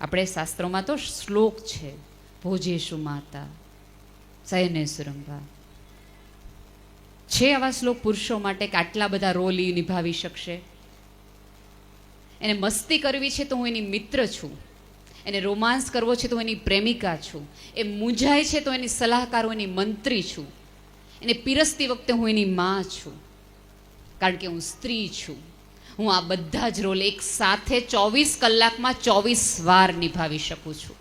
આપણે શાસ્ત્રોમાં તો શ્લોક છે. ભોજેશુ માતા? સયનેશ્વરંભા છે આવા શ્લોક પુરુષો માટે કે આટલા બધા રોલ એ નિભાવી શકશે? એને મસ્તી કરવી છે તો હું એની મિત્ર છું. એને રોમાન્સ કરવો છે તો હું એની પ્રેમિકા છું. એ મૂંઝાય છે તો એની સલાહકાર હું એની મંત્રી છું. એને પીરસતી વખતે હું એની માં છું. કારણ કે હું સ્ત્રી છું. હું આ બધા જ રોલ એક સાથે ચોવીસ કલાકમાં ચોવીસ વાર નિભાવી શકું છું.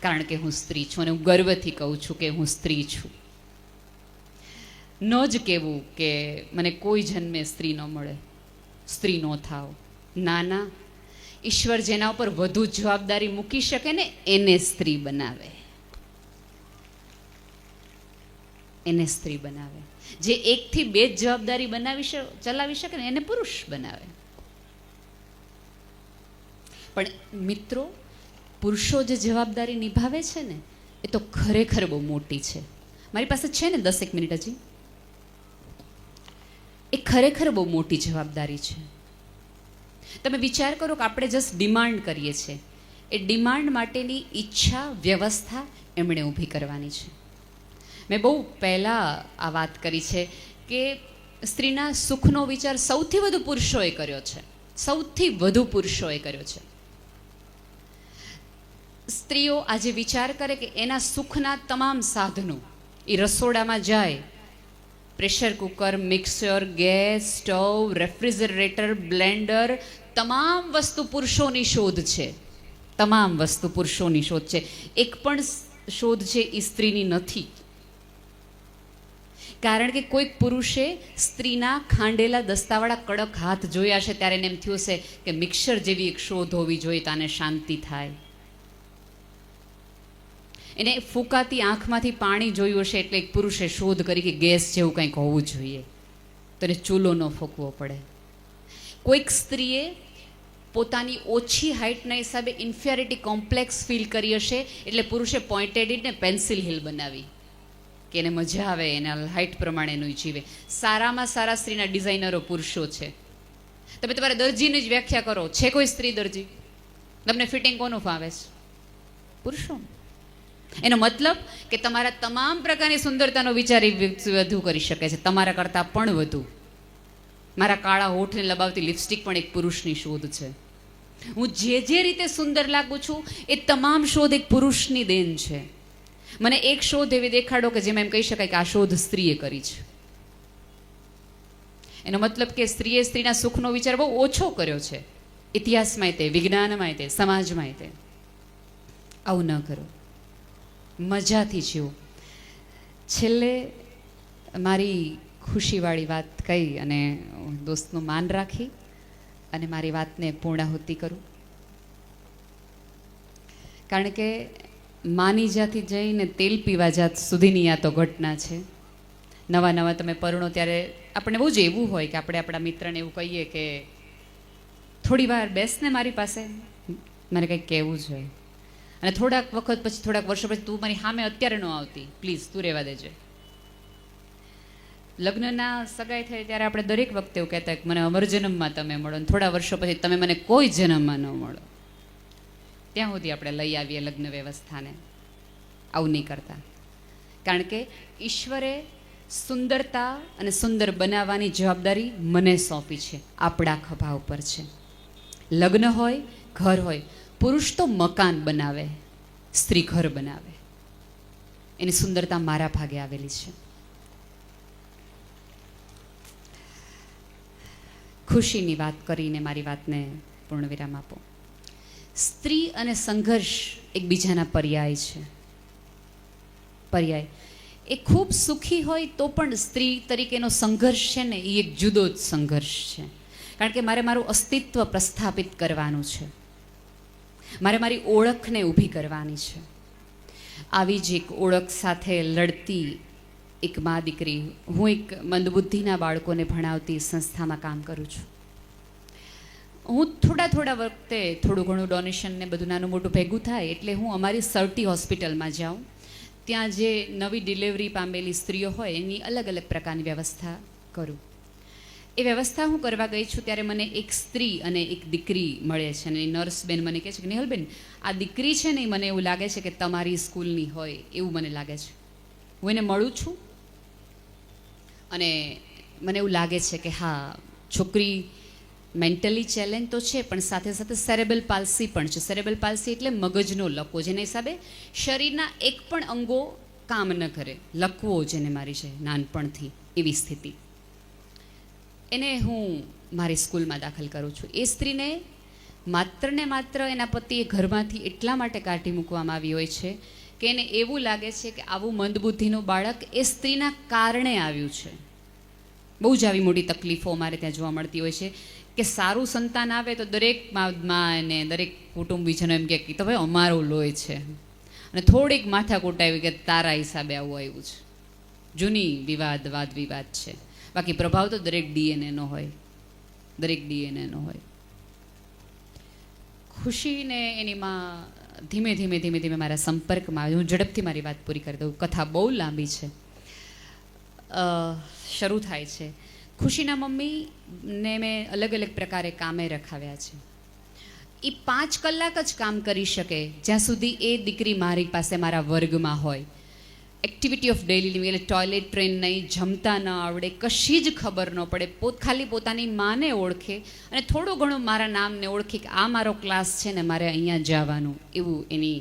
કારણ કે હું સ્ત્રી છું અને હું ગર્વથી કહું છું કે હું સ્ત્રી છું. ન જ કહેવું કે મને કોઈ જન્મે સ્ત્રી ન મળે, સ્ત્રી ન થાવ. ના ના. ઈશ્વર જેના ઉપર વધુ જવાબદારી મૂકી શકે ને એને સ્ત્રી બનાવે. એને સ્ત્રી બનાવે. જે એકથી બે જ જવાબદારી બનાવી ચલાવી શકે ને એને પુરુષ બનાવે. પણ મિત્રો, પુરુષો જે જવાબદારી નિભાવે છે ને, એ તો ખરેખર બહુ મોટી છે. મારી પાસે છે ને દસેક મિનિટ હજી. એ ખરેખર બહુ મોટી જવાબદારી છે. તમે વિચાર કરો કે આપણે જસ્ટ ડિમાન્ડ કરીએ છીએ. એ ડિમાન્ડ માટેની ઈચ્છા, વ્યવસ્થા એમણે ઊભી કરવાની છે. મેં બહુ પહેલાં આ વાત કરી છે કે સ્ત્રીના સુખનો વિચાર સૌથી વધુ પુરુષોએ કર્યો છે. સૌથી વધુ પુરુષોએ કર્યો છે. સ્ત્રીઓ આજે વિચાર કરે કે એના સુખના તમામ સાધનો એ રસોડામાં જાય. Pressure cooker, mixer, gas, stove, refrigerator, blender, તમામ વસ્તુ પુરુષોની શોધ છે. તમામ વસ્તુ પુરુષોની શોધ છે. એક પણ શોધ છે એ સ્ત્રીની નથી. કારણ કે કોઈક પુરુષે સ્ત્રીના ખાંડેલા દસ્તાવાળા કડક હાથ જોયા છે ત્યારે એને એમ થયું છે કે મિક્સર જેવી એક શોધ હોવી જોઈએ તો આને શાંતિ થાય. એને ફૂંકાતી આંખમાંથી પાણી જોયું હશે એટલે એક પુરુષે શોધ કરી કે ગેસ જેવું કંઈક હોવું જોઈએ. તો ચૂલો ન ફૂંકવો પડે. કોઈક સ્ત્રીએ પોતાની ઓછી હાઇટના હિસાબે ઇન્ફિયરિટી કોમ્પ્લેક્સ ફીલ કરી હશે એટલે પુરુષે પોઇન્ટેડ ને પેન્સિલ હિલ બનાવી. કે એને મજા આવે, એના હાઇટ પ્રમાણે એનું જીવે. સારામાં સારા સ્ત્રીના ડિઝાઇનરો પુરુષો છે. તમે તમારા દરજીની જ વ્યાખ્યા કરો. છે કોઈ સ્ત્રી દરજી? તમને ફિટિંગ કોનું ફાવે છે? પુરુષો એનો મતલબ કે તમારા તમામ પ્રકારની સુંદરતાનો વિચાર એ વધુ કરી શકે છે. તમારા કરતાં પણ વધુ. મારા કાળા હોઠને લબાવતી લિપસ્ટિક પણ એક પુરુષની શોધ છે. હું જે જે રીતે સુંદર લાગું છું, એ તમામ શોધ એક પુરુષની દેન છે. મને એક શોધ એવી દેખાડો કે જેમાં એમ કહી શકાય કે આ શોધ સ્ત્રીએ કરી છે. એનો મતલબ કે સ્ત્રીએ સ્ત્રીના સુખનો વિચાર બહુ ઓછો કર્યો છે. ઇતિહાસમાં તે, વિજ્ઞાનમાં તે, સમાજમાં તે. આવું ન કરો. મજાથી જીવો. છેલ્લે મારી ખુશીવાળી વાત કહી અને દોસ્તનું માન રાખી અને મારી વાતને પૂર્ણાહુતિ કરું. કારણ કે માની જ્યાંથી જઈને તેલ પીવા જાત સુધીની આ તો ઘટના છે. નવા નવા તમે પરણો ત્યારે આપણે બહુ જ એવું હોય કે આપણે આપણા મિત્રને એવું કહીએ કે થોડી વાર બેસને મારી પાસે. મારે કંઈક કહેવું છે અને થોડાક વખત પછી, થોડાક વર્ષો પછી તું મારી સામે અત્યારે ન આવતી. પ્લીઝ તું રહેવા દેજે. લગ્નના સગાઈ થાય ત્યારે આપણે દરેક વખતે એવું કહેતા કે મને અમર જન્મમાં તમે મળો અને થોડા વર્ષો પછી તમે મને કોઈ જન્મમાં ન મળો. ત્યાં સુધી આપણે લઈ આવીએ લગ્ન વ્યવસ્થાને. આવું નહીં કરતા. કારણ કે ઈશ્વરે સુંદરતા અને સુંદર બનાવવાની જવાબદારી મને સોંપી છે. આપણા ખભા ઉપર છે. લગ્ન હોય, ઘર હોય પુરુષ તો મકાન બનાવે, સ્ત્રી ઘર બનાવે. એની સુંદરતા મારા ભાગે આવેલી છે. ખુશીની વાત કરીને મારી વાતને પૂર્ણ વિરામ આપો. સ્ત્રી અને સંઘર્ષ એકબીજાના પર્યાય છે. પર્યાય. એ ખૂબ સુખી હોય તો પણ સ્ત્રી તરીકેનો સંઘર્ષ છે ને એ એક જુદો જ સંઘર્ષ છે. કારણ કે મારે મારું અસ્તિત્વ પ્રસ્થાપિત કરવાનું છે. મારે મારી ઓળખને ઊભી કરવાની છે. આવી જ એક ઓળખ સાથે લડતી એક મા દીકરી, હું એક મંદબુદ્ધિના બાળકોને ભણાવતી સંસ્થામાં કામ કરું છું. હું થોડા થોડા વખતે થોડું ઘણું ડોનેશન ને બધું નાનું મોટું ભેગું થાય એટલે હું અમારી સર્ટી હોસ્પિટલમાં જાઉં. ત્યાં જે નવી ડિલિવરી પામેલી સ્ત્રીઓ હોય એની અલગ અલગ પ્રકારની વ્યવસ્થા કરું. એ વ્યવસ્થા હું કરવા ગઈ છું ત્યારે મને એક સ્ત્રી અને એક દીકરી મળે છે અને નર્સ બેન મને કહે છે કે નિહલબેન, આ દીકરી છે ને મને એવું લાગે છે કે તમારી સ્કૂલની હોય એવું મને લાગે છે. હું એને મળું છું અને મને એવું લાગે છે કે હા, છોકરી મેન્ટલી ચેલેન્જ તો છે, પણ સાથે સાથે સેરેબલ પાલ્સી પણ છે. સેરેબલ પાલ્સી એટલે મગજનો લકવો જેના હિસાબે શરીરના એક પણ અંગો કામ ન કરે. લકવો જેને મારી છે નાનપણથી એવી સ્થિતિ. એને હું મારી સ્કૂલમાં દાખલ કરું છું. એ સ્ત્રીને માત્ર ને માત્ર એના પતિએ ઘરમાંથી એટલા માટે કાઢી મૂકવામાં આવી હોય છે કે એને એવું લાગે છે કે આવું મંદબુદ્ધિનું બાળક એ સ્ત્રીના કારણે આવ્યું છે. બહુ જ આવી મોટી તકલીફો અમારે ત્યાં જોવા મળતી હોય છે કે સારું સંતાન આવે તો દરેકમાં અને દરેક કુટુંબીજનો એમ કે તો ભાઈ અમારું લોહી છે. અને થોડીક માથાકૂટ આવી કે તારા હિસાબે આવું આવ્યું છે. જૂની વિવાદ વાદ વિવાદ છે. બાકી પ્રભાવ તો દરેક ડીએનએનો હોય. દરેક ડીએનએનો હોય. ખુશીને એની માં ધીમે ધીમે ધીમે ધીમે મારા સંપર્કમાં. હું ઝડપથી મારી વાત પૂરી કરી દઉં. કથા બહુ લાંબી છે. શરૂ થાય છે. ખુશીના મમ્મીને મેં અલગ અલગ પ્રકારે કામે રખાવ્યા છે. એ પાંચ કલાક જ કામ કરી શકે જ્યાં સુધી એ દીકરી મારી પાસે મારા વર્ગમાં હોય. એક્ટિવિટી ઓફ ડેલી લિવિંગ એટલે ટોયલેટ ટ્રેન નહીં જમતા ન આવડે કશી જ ખબર ન પડે પોત ખાલી પોતાની માને ઓળખે અને થોડું ઘણું મારા નામને ઓળખે કે આ મારો ક્લાસ છે ને મારે અહીંયા જવાનું એવું એની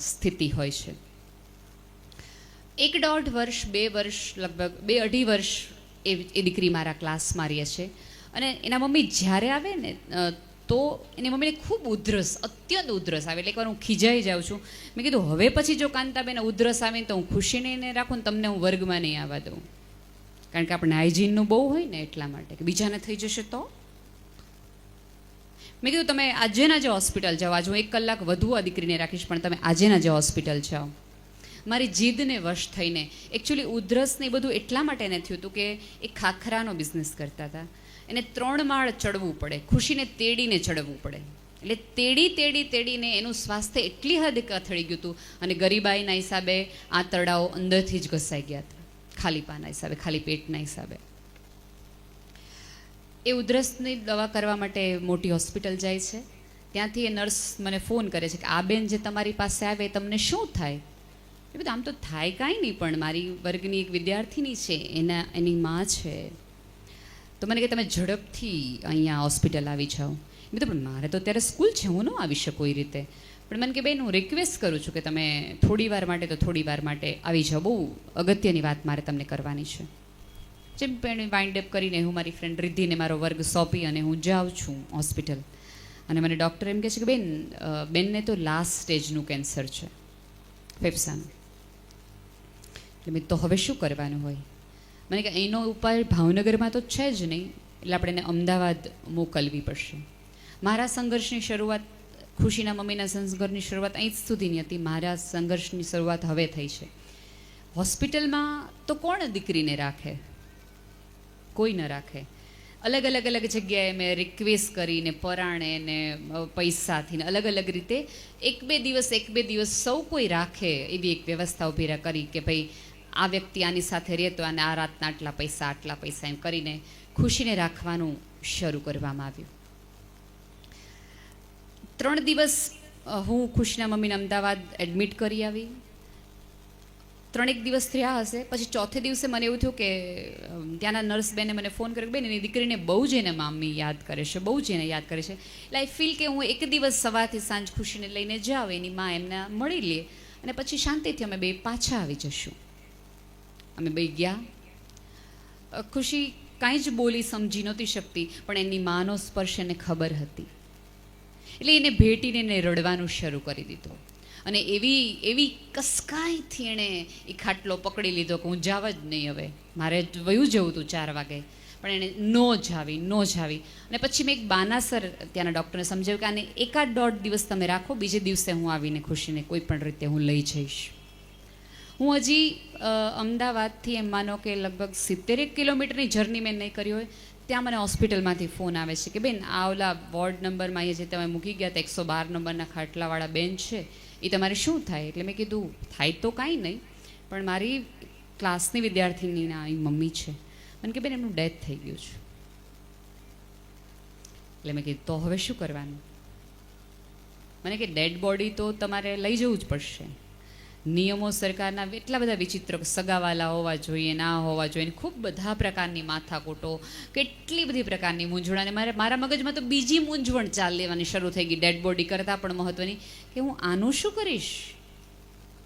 સ્થિતિ હોય છે એક દોઢ વર્ષ બે વર્ષ લગભગ બે અઢી વર્ષ એ એ દીકરી મારા ક્લાસમાં રહે છે અને એના મમ્મી જ્યારે આવે ને તો એની મમ્મીને ખૂબ ઉધરસ, અત્યંત ઉધરસ આવે. એટલે એકવાર હું ખીજાઈ જાઉં છું. મેં કીધું, હવે પછી જો કાંતાબેન ઉધરસ આવે ને તો હું ખુશીને એને રાખું ને તમને હું વર્ગમાં નહીં આવવા દઉં. કારણ કે આપણે હાઇજીનનું બહુ હોય ને એટલા માટે કે બીજાને થઈ જશે તો. મેં કીધું, તમે આજેના જે હોસ્પિટલ જાઓ, આજે હું એક કલાક વધુ આ દીકરીને રાખીશ, પણ તમે આજેના જે હોસ્પિટલ જાઓ. મારી જીદને વશ થઈને એકચ્યુઅલી ઉધરસને એ બધું એટલા માટે એને થયું હતું કે એ ખાખરાનો બિઝનેસ કરતા હતા. એને ત્રણ માળ ચડવું પડે, ખુશીને તેડીને ચડવું પડે. એટલે તેડી તેડી, તેડીને એનું સ્વાસ્થ્ય એટલી હદ કથળી ગયું હતું અને ગરીબાઈના હિસાબે આ તળાવો અંદરથી જ ઘસાઈ ગયા હતા. ખાલી પાના હિસાબે, ખાલી પેટના હિસાબે. એ ઉધરસની દવા કરવા માટે મોટી હોસ્પિટલ જાય છે. ત્યાંથી એ નર્સ મને ફોન કરે છે કે, આ બેન જે તમારી પાસે આવે તમને શું થાય? એ બધું, આમ તો થાય કાંઈ નહીં, પણ મારી વર્ગની એક વિદ્યાર્થીની છે, એના, એની માં છે. તો મને કે તમે ઝડપથી અહીંયા હોસ્પિટલ આવી જાઓ. મેં તો પણ મારે તો અત્યારે સ્કૂલ છે, હું ન આવી શકું એ રીતે. પણ મને કે, બેન, હું રિક્વેસ્ટ કરું છું કે તમે થોડી વાર માટે તો થોડી વાર માટે આવી જાઓ. બહુ અગત્યની વાત મારે તમને કરવાની છે. જેમ પણ વાઇન્ડ અપ કરીને હું મારી ફ્રેન્ડ રિદ્ધિને મારો વર્ગ સોંપી અને હું જાઉં છું હોસ્પિટલ અને મને ડૉક્ટર એમ કહે છે કે, બેન બેનને તો લાસ્ટ સ્ટેજનું કેન્સર છે, ફેફસાનું. એટલે મેં તો હવે શું કરવાનું હોય? મને કે એનો ઉપાય ભાવનગરમાં તો છે જ નહીં. એટલે આપણે એને અમદાવાદ મોકલવી પડશે. મારા સંઘર્ષની શરૂઆત, ખુશીના મમ્મીના સંઘર્ષની શરૂઆત અહીં જ સુધીની હતી. મારા સંઘર્ષની શરૂઆત હવે થઈ છે. હોસ્પિટલમાં તો કોણ દીકરીને રાખે? કોઈ ન રાખે. અલગ અલગ અલગ જગ્યાએ મેં રિક્વેસ્ટ કરીને પરાણે ને પૈસાથી ને અલગ અલગ રીતે એક બે દિવસ, એક બે દિવસ સૌ કોઈ રાખે એવી એક વ્યવસ્થા ઊભી કરી કે ભાઈ આ વ્યક્તિ આની સાથે રહે તો આને આ રાતના આટલા પૈસા આટલા પૈસા એમ કરીને ખુશીને રાખવાનું શરૂ કરવામાં આવ્યું. ત્રણ દિવસ હું ખુશીના મમ્મીને અમદાવાદ એડમિટ કરી આવી. ત્રણેક દિવસ થયા હશે. પછી ચોથે દિવસે મને એવું થયું કે ત્યાંના નર્સ બેને મને ફોન કર્યો કે, બેન, એની દીકરીને બહુ જ એને મામી યાદ કરે છે, બહુ જ એને યાદ કરે છે. એટલે આઈ ફીલ કે હું એક દિવસ સવારથી સાંજ ખુશીને લઈને જાઉં, એની માં એમને મળી લે. અને પછી શાંતિથી અમે બે પાછા આવી જશું. અમે બે ગયા. ખુશી કાંઈ જ બોલી સમજી નહોતી શકતી, પણ એની માનો સ્પર્શ એને ખબર હતી. એટલે એને ભેટીને એને રડવાનું શરૂ કરી દીધું. અને એવી એવી કસકાઈથી એણે એ ખાટલો પકડી લીધો કે હું જાવ જ નહીં હવે. મારે વયું જવું હતું ચાર વાગે. પણ એણે નો જાવી નો જાવી. અને પછી મેં એક બાનાસર ત્યાંના ડૉક્ટરને સમજાવ્યું કે આને એકાદ દોઢ દિવસ તમે રાખો, બીજે દિવસે હું આવીને ખુશીને કોઈ પણ રીતે હું લઈ જઈશ. હું હજી અમદાવાદથી એમ માનો કે લગભગ સિત્તેરેક કિલોમીટરની જર્ની મેં નહીં કરી હોય, ત્યાં મને હોસ્પિટલમાંથી ફોન આવે છે કે બેન, આ ઓલા વોર્ડ નંબરમાં અહીંયા જે તમે મૂકી ગયા હતા, એકસો બાર નંબરના ખાટલાવાળા બેન છે, એ તમારે શું થાય? એટલે મેં કીધું, થાય તો કાંઈ નહીં, પણ મારી ક્લાસની વિદ્યાર્થીનીના એ મમ્મી છે. મને કે, બેન, એમનું ડેથ થઈ ગયું છે. એટલે મેં કીધું, તો હવે શું કરવાનું? મને કે, ડેડ બોડી તો તમારે લઈ જવું જ પડશે. નિયમો સરકારના એટલા બધા વિચિત્ર સગાવાલા હોવા જોઈએ, ના હોવા જોઈએ ખૂબ બધા પ્રકારની માથાકૂટો, કેટલી બધી પ્રકારની મૂંઝવણ. અને મારે મારા મગજમાં તો બીજી મૂંઝવણ ચાલ લેવાની શરૂ થઈ ગઈ, ડેડ બોડી કરતાં પણ મહત્ત્વની કે હું આનું શું કરીશ?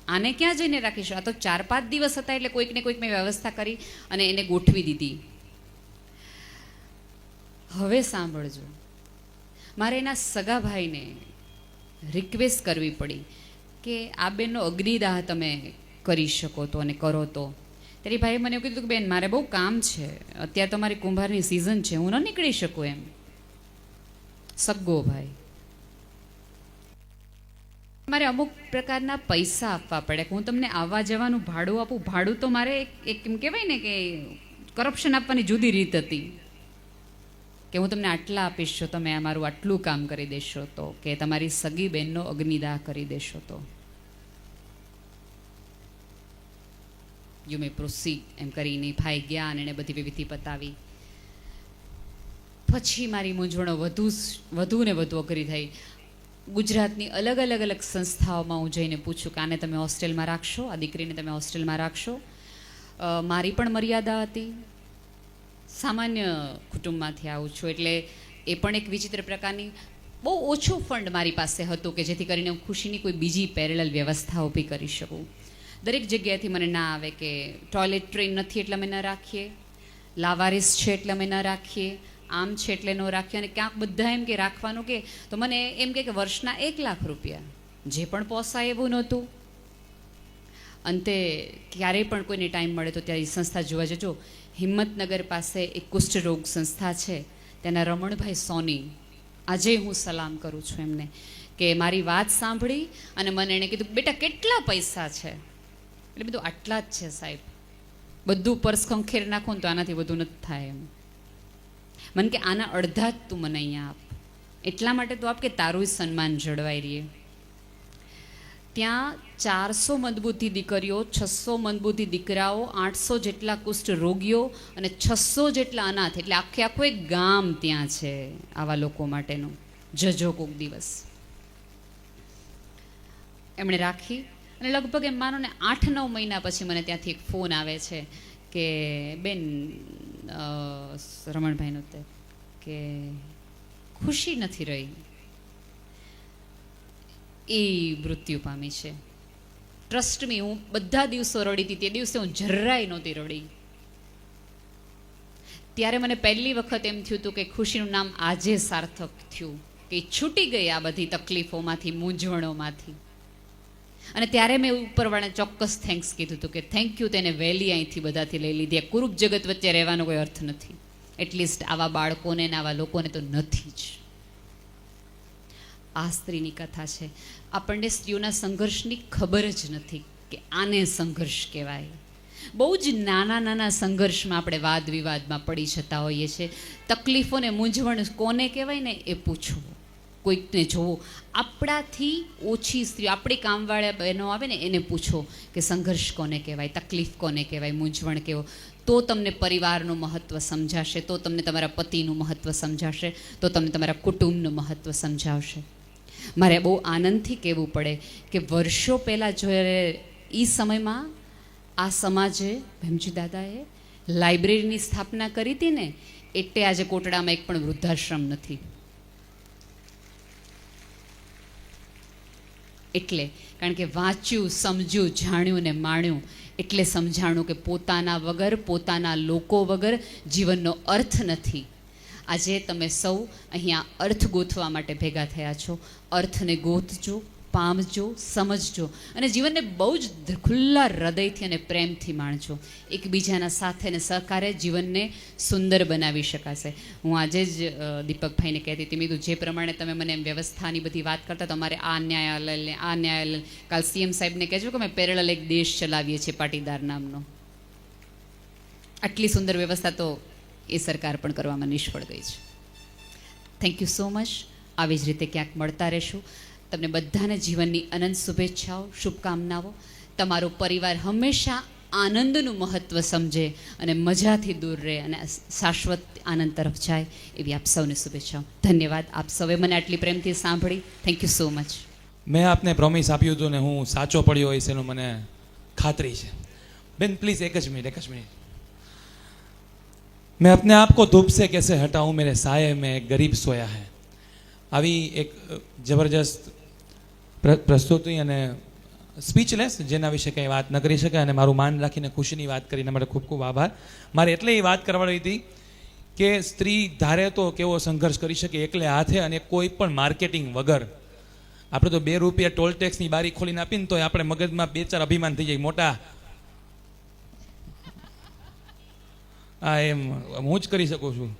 આને ક્યાં જઈને રાખીશ? આ તો ચાર પાંચ દિવસ હતા એટલે કોઈકને કોઈક મેં વ્યવસ્થા કરી અને એને ગોઠવી દીધી. હવે સાંભળજો. મારે એના સગા ભાઈને રિક્વેસ્ટ કરવી પડી. કે આ બેનનો અગ્નિદાહ તમે કરી શકો તો અને કરો તો. ત્યારે ભાઈએ મને એવું કીધું કે, બેન, મારે બહુ કામ છે. અત્યારે તો મારી કુંભારની સિઝન છે. હું ન નીકળી શકું એમ. સગ્ગો ભાઈ. મારે અમુક પ્રકારના પૈસા આપવા પડે હું તમને આવવા જવાનું ભાડું આપું. ભાડું તો મારે એક એમ કહેવાય ને કે કરપ્શન આપવાની જુદી રીત હતી. કે હું તમને આટલા આપીશ, જો તમે આ મારું આટલું કામ કરી દેશો તો. કે તમારી સગી બહેનનો અગ્નિદાહ કરી દેશો તો. યુ મે પ્રોસીડ એમ કરીને ભાઈ ગયા અને એણે બધી વિધિ પતાવી પછી મારી મૂંઝવણો વધુ વધુ ને વધુ અઘરી થઈ. ગુજરાતની અલગ અલગ અલગ સંસ્થાઓમાં હું જઈને પૂછું કે આને તમે હોસ્ટેલમાં રાખશો? આ દીકરીને તમે હોસ્ટેલમાં રાખશો? મારી પણ મર્યાદા હતી. સામાન્ય કુટુંબમાંથી આવું છું, એટલે એ પણ એક વિચિત્ર પ્રકારની બહુ ઓછું ફંડ મારી પાસે હતું કે જેથી કરીને હું ખુશીની કોઈ બીજી પેરેલલ વ્યવસ્થા ઊભી કરી શકું. દરેક જગ્યાએથી મને ના આવે કે ટોયલેટ ટ્રેન નથી એટલે અમે ન રાખીએ. લાવારીસ છે એટલે અમે ન રાખીએ. આમ છે એટલે ન રાખીએ. અને ક્યાંક બધા એમ કે રાખવાનું કે, તો મને એમ કે વર્ષના એક લાખ રૂપિયા જે પણ પોસાય એવું નહોતું. અંતે ક્યારેય પણ કોઈને ટાઈમ મળે તો ત્યાં એ સંસ્થા જોવા જજો. હિંમતનગર પાસે એક કુષ્ઠરોગ સંસ્થા છે. તેના રમણભાઈ સોની. આજે હું સલામ કરું છું એમને કે મારી વાત સાંભળી અને મને એણે કીધું, બેટા, કેટલા પૈસા છે? એટલે બધું આટલા જ છે સાહેબ. બધું પર્સ ખંખેર નાખો ને તો આનાથી વધુ નથી થાય એમ. મને કે આના અડધા જ તું મને અહીંયા આપ. એટલા માટે તો આપ કે તારું સન્માન જળવાઈ રહીએ. ત્યાં ચારસો મંદબુદ્ધિ દીકરીઓ, છસો મંદબુદ્ધિ દીકરાઓ, આઠસો જેટલા કુષ્ઠ રોગીઓ અને છસો જેટલા અનાથ. એટલે આખે આખું એક ગામ ત્યાં છે આવા લોકો માટેનું. જજો કોક દિવસ. એમણે રાખી અને લગભગ એમ માનો ને આઠ નવ મહિના પછી મને ત્યાંથી એક ફોન આવે છે કે, બેન રમણભાઈનો તે, કે ખુશી નથી રહી. એ મૃત્યુ પામી છે. ટ્રસ્ટ મી હું બધા દિવસો રડી હતી. તે દિવસે હું જરાય નહોતી રડી. ત્યારે મને પહેલી વખત એમ થયું હતું કે ખુશીનું નામ આજે સાર્થક થયું. કે છૂટી ગઈ આ બધી તકલીફોમાંથી, મૂંઝવણોમાંથી. અને ત્યારે મેં ઉપરવાળાને ચોક્કસ થેન્ક્સ કીધું હતું કે થેન્ક યુ તેને વહેલી અહીંથી બધાથી લઈ લીધી. આ કુરૂપ જગત વચ્ચે રહેવાનો કોઈ અર્થ નથી. એટલીસ્ટ આવા બાળકોને ને આવા લોકોને તો નથી જ. આ સ્ત્રીની કથા છે. આપણને સ્ત્રીઓના સંઘર્ષની ખબર જ નથી કે આને સંઘર્ષ કહેવાય. બહુ જ નાના નાના સંઘર્ષમાં આપણે વાદ વિવાદમાં પડી જતા હોઈએ છીએ. તકલીફોને મૂંઝવણ કોને કહેવાય ને એ પૂછવું. કોઈકને જોવો. આપણાથી ઓછી સ્ત્રીઓ, આપણી કામવાળા બહેનો આવે ને, એને પૂછો કે સંઘર્ષ કોને કહેવાય, તકલીફ કોને કહેવાય, મૂંઝવણ કેવો? તો તમને પરિવારનું મહત્ત્વ સમજાશે, તો તમને તમારા પતિનું મહત્ત્વ સમજાશે, તો તમને તમારા કુટુંબનું મહત્ત્વ સમજાવશે. મારે બહુ આનંદથી કહેવું પડે કે વર્ષો પહેલાં જ્યારે એ સમયમાં આ સમાજે, ભીમજી દાદાએ લાઇબ્રેરીની સ્થાપના કરી હતી ને, એટલે આજે કોટડામાં એક પણ વૃદ્ધાશ્રમ નથી. એટલે, કારણ કે વાંચ્યું, સમજ્યું, જાણ્યું ને માણ્યું, એટલે સમજાણું કે પોતાના વગર, પોતાના લોકો વગર જીવનનો અર્થ નથી. આજે તમે સૌ અહીંયા અર્થ ગોથવા માટે ભેગા થયા છો. અર્થને ગોતજો. પામજો, સમજજો અને જીવનને બહુ જ ખુલ્લા હૃદયથી અને પ્રેમથી માણજો. એકબીજાના સાથે અને સહકારે જીવનને સુંદર બનાવી શકાશે. હું આજે જ દીપકભાઈને કહેતી હતી મેં જે પ્રમાણે તમે મને વ્યવસ્થાની બધી વાત કરતા તમારે આ ન્યાયાલયને આ ન્યાયાલય, કાલ સીએમ સાહેબને કહેજો કે અમે પેરેલલ એક દેશ ચલાવીએ છીએ પાટીદાર નામનો. આટલી સુંદર વ્યવસ્થા તો એ સરકાર પણ કરવામાં નિષ્ફળ ગઈ છે. થેન્ક યુ સો મચ આવી જ રીતે ક્યાંક મળતા રહેશું. તમને બધાને જીવનની અનંત શુભેચ્છાઓ શુભકામનાઓ તમારો પરિવાર હંમેશા આનંદનું મહત્ત્વ સમજે અને મજાથી દૂર રહે અને શાશ્વત આનંદ તરફ જાય એવી આપ સૌને શુભેચ્છાઓ ધન્યવાદ આપ સૌએ મને આટલી પ્રેમથી સાંભળી થેન્ક યુ સો મચ મેં આપને પ્રોમિસ આપ્યું હતું ને હું સાચો પડ્યો હોઈશ એનું મને ખાતરી છે બેન પ્લીઝ એક જ મિનિટ એક જ મિનિટ मैं अपने आप को धूप से कैसे हटाऊं मेरे साये में एक गरीब सोया है આવી એક અ, જબરજસ્ત પ્ર- પ્રસ્તુતિ અને સ્પીચલેસ, જેના વિશે કંઈ વાત ન કરી શકે અને મારું માન રાખીને ખુશીની વાત કરીને માટે ખૂબ ખૂબ આભાર. મારે એટલે એ વાત કરવાની હતી કે સ્ત્રી ધારે તો કેવો સંઘર્ષ કરી શકે એકલે હાથે અને કોઈ પણ માર્કેટિંગ વગર. આપણે તો બે રૂપિયા ટોલ ટેક્સની બારી ખોલીને આપીને તો આપણે મગજમાં બે ચાર અભિમાન થઈ જાય. મોટા. હા, એમ. હું જ કરી શકું છું.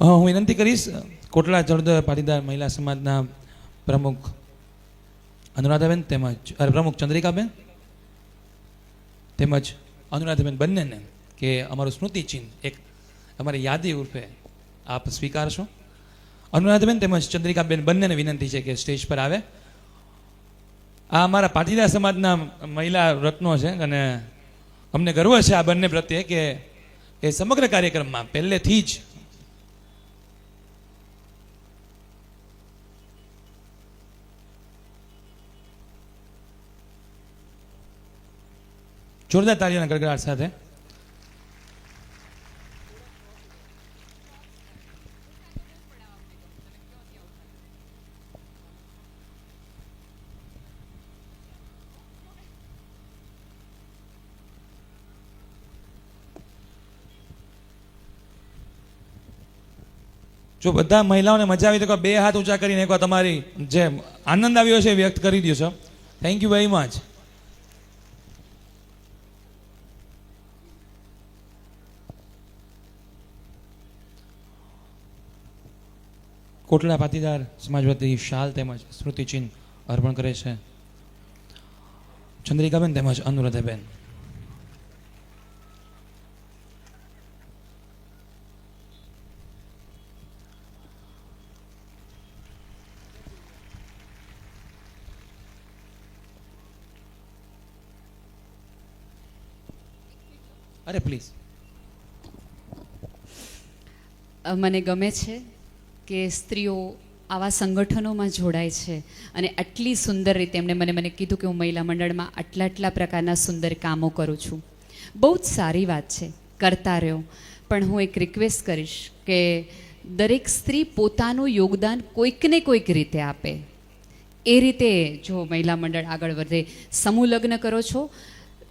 હું વિનંતી કરીશ, કોટલા જળદર પાટીદાર મહિલા સમાજના પ્રમુખ અનુરાધાબેન તેમજ પ્રમુખ ચંદ્રિકાબેન તેમજ અનુરાધાબેન બંનેને કે અમારું સ્મૃતિ ચિહ્ન એક અમારી યાદી ઉર્ફે આપ સ્વીકારશો. અનુરાધાબેન તેમજ ચંદ્રિકાબેન બંનેને વિનંતી છે કે સ્ટેજ પર આવે. આ અમારા પાટીદાર સમાજના મહિલા રત્નો છે અને અમને ગર્વ છે આ બંને પ્રત્યે કે એ સમગ્ર કાર્યક્રમમાં પહેલેથી જ જોરદાર તાળીઓના ગડગડાટ સાથે. જો બધા મહિલાઓને મજા આવી તો બે હાથ ઊંચા કરીને એકવાર તમારી જે આનંદ આવ્યો છે વ્યક્ત કરી દો છો. Thank you very much Kotla Patidar સમાજ વતી શાલ તેમજ સ્મૃતિચિહ્ન અર્પણ કરે છે. ચંદ્રિકાબેન તેમજ અનુરાધાબેન. અરે પ્લીઝ મને ગમે છે કે સ્ત્રીઓ આવા સંગઠનોમાં જોડાય છે. અને આટલી સુંદર રીતે એમણે મને મને કીધું કે હું મહિલા મંડળમાં આટલા આટલા પ્રકારના સુંદર કામો કરું છું. બહુ જ સારી વાત છે. કરતા રહ્યો. પણ હું એક રિક્વેસ્ટ કરીશ કે દરેક સ્ત્રી પોતાનું યોગદાન કોઈકને કોઈક રીતે આપે. એ રીતે જો મહિલા મંડળ આગળ વધે, સમૂહ લગ્ન કરો છો,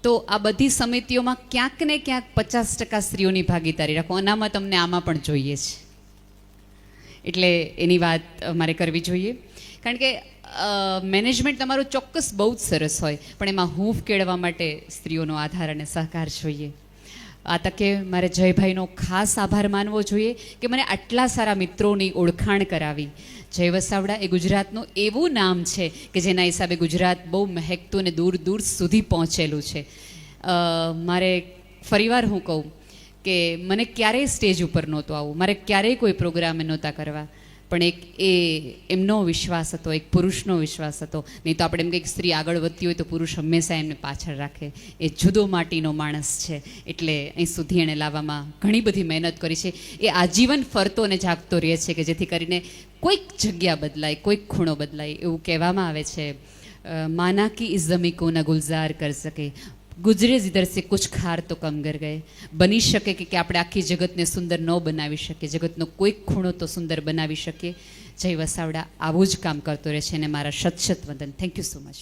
તો આ બધી સમિતિઓમાં ક્યાંક ને ક્યાંક પચાસ ટકા સ્ત્રીઓની ભાગીદારી રાખો. અનામાં તમને આમાં પણ જોઈએ છે. એટલે એની વાત મારે કરવી જોઈએ. કારણ કે મેનેજમેન્ટ તમારું ચોક્કસ બહુ જ સરસ હોય, પણ એમાં હૂંફ કેળવા માટે સ્ત્રીઓનો આધાર અને સહકાર જોઈએ. આ તકે મારે જયભાઈનો ખાસ આભાર માનવો જોઈએ કે મને આટલા સારા મિત્રોની ઓળખાણ કરાવી. જય વસાવડા એ ગુજરાતનું એવું નામ છે કે જેના હિસાબે ગુજરાત બહુ મહેકતું અને દૂર દૂર સુધી પહોંચેલું છે. મારે ફરીવાર હું કહું કે મને ક્યારેય સ્ટેજ ઉપર નહોતું આવવું. મારે ક્યારેય કોઈ પ્રોગ્રામ નહોતા કરવા. પણ એક એ, એમનો વિશ્વાસ હતો, એક પુરુષનો વિશ્વાસ હતો. નહીં તો આપણે એમ કંઈક સ્ત્રી આગળ વધતી હોય તો પુરુષ હંમેશા એમને પાછળ રાખે. એ જુદો માટીનો માણસ છે. એટલે અહીં સુધી એણે લાવવામાં ઘણી બધી મહેનત કરી છે. એ આજીવન ફરતો અને જાગતો રહે છે કે જેથી કરીને કોઈક જગ્યા બદલાય, કોઈક ખૂણો બદલાય એવું કહેવામાં આવે છે. માનાકી માના કી ઇસ જમી ગુલઝાર કર શકે ગુજરે જિધર સે કુછ ખાર તો કમ કર ગયે. બની શકે કે આપણે આખી જગતને સુંદર ન બનાવી શકીએ. જગતનો કોઈક ખૂણો તો સુંદર બનાવી શકીએ. જય વસાવડા, આવું જ કામ કરતો રહે છે અને મારા સત સત વંદન. Thank you so much